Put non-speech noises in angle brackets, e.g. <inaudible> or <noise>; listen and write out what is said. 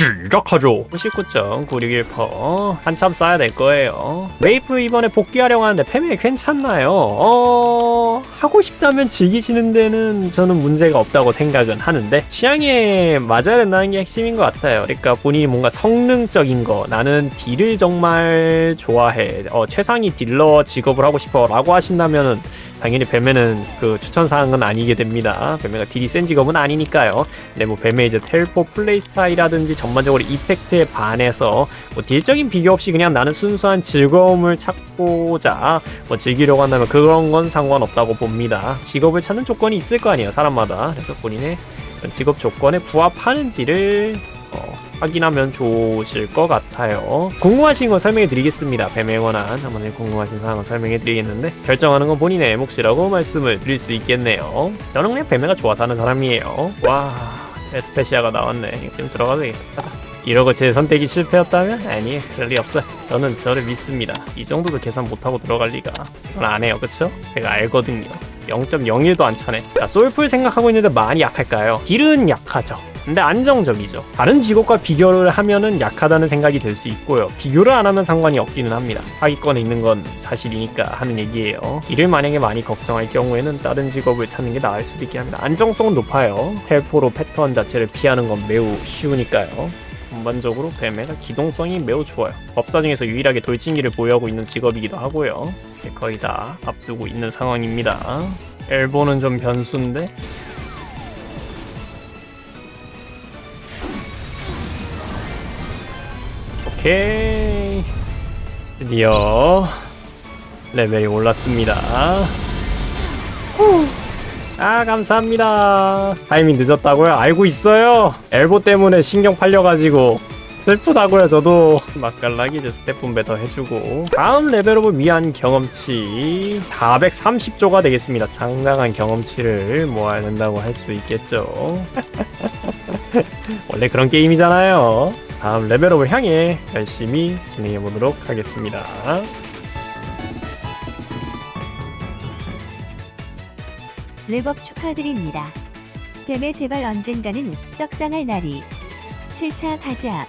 시작하죠. 99.961퍼. 한참 쌓아야 될 거예요. 웨이프 이번에 복귀하려고 하는데 패밀리 괜찮나요? 어... 하고 싶다면 즐기시는 데는 저는 문제가 없다고 생각은 하는데 취향에 맞아야 된다는 게 핵심인 것 같아요. 그러니까 본인이 뭔가 성능적인 거 나는 딜을 정말 좋아해. 어, 최상위 딜러 직업을 하고 싶어 라고 하신다면은 당연히 뱀에는 그 추천사항은 아니게 됩니다. 뱀에가 딜이 센 직업은 아니니까요. 근데 뭐 뱀의 이제 텔포 플레이 스타일이라든지 전반적으로 이펙트에 반해서 뭐 딜적인 비교 없이 그냥 나는 순수한 즐거움을 찾고자 뭐 즐기려고 한다면 그런 건 상관없다고 봅니다. 직업을 찾는 조건이 있을 거 아니에요, 사람마다. 그래서 본인의 직업 조건에 부합하는지를 어, 확인하면 좋으실 것 같아요. 궁금하신 거 설명해 드리겠습니다. 뱀에 관한 한번 궁금하신 사항을 설명해 드리겠는데 결정하는 건 본인의 몫이라고 말씀을 드릴 수 있겠네요. 저는 그냥 뱀에가 좋아서 하는 사람이에요. 와, 에스페시아가 나왔네. 지금 들어가도 되겠다. 가자. 이러고 제 선택이 실패였다면? 아니, 그럴 리 없어요. 저는 저를 믿습니다. 이 정도도 계산 못하고 들어갈 리가. 그건 안 해요, 그쵸? 제가 알거든요. 0.01도 안 차네. 자, 솔풀 생각하고 있는데 많이 약할까요? 딜은 약하죠. 근데 안정적이죠. 다른 직업과 비교를 하면은 약하다는 생각이 들 수 있고요. 비교를 안 하면 상관이 없기는 합니다. 하위권에 있는 건 사실이니까 하는 얘기예요. 이를 만약에 많이 걱정할 경우에는 다른 직업을 찾는 게 나을 수도 있긴 합니다. 안정성은 높아요. 헬포로 패턴 자체를 피하는 건 매우 쉬우니까요. 전반적으로 뱀에가 기동성이 매우 좋아요. 법사 중에서 유일하게 돌진기를 보유하고 있는 직업이기도 하고요. 이제 거의 다 앞두고 있는 상황입니다. 엘보는 좀 변수인데 오케이. 드디어 레벨이 올랐습니다. 후. 아 감사합니다. 타이밍 늦었다고요? 알고 있어요. 엘보 때문에 신경 팔려가지고 슬프다고요 저도. 맛깔나기 이제 스텝 분배 더 해주고. 다음 레벨업을 위한 경험치. 430조가 되겠습니다. 상당한 경험치를 모아야 된다고 할 수 있겠죠. <laughs> 원래 그런 게임이잖아요 다음 레벨업을 향해 열심히 진행해 보도록 하겠습니다 랩업 축하드립니다. 뱀의 제발 언젠가는 떡상할 날이. 7차 가자.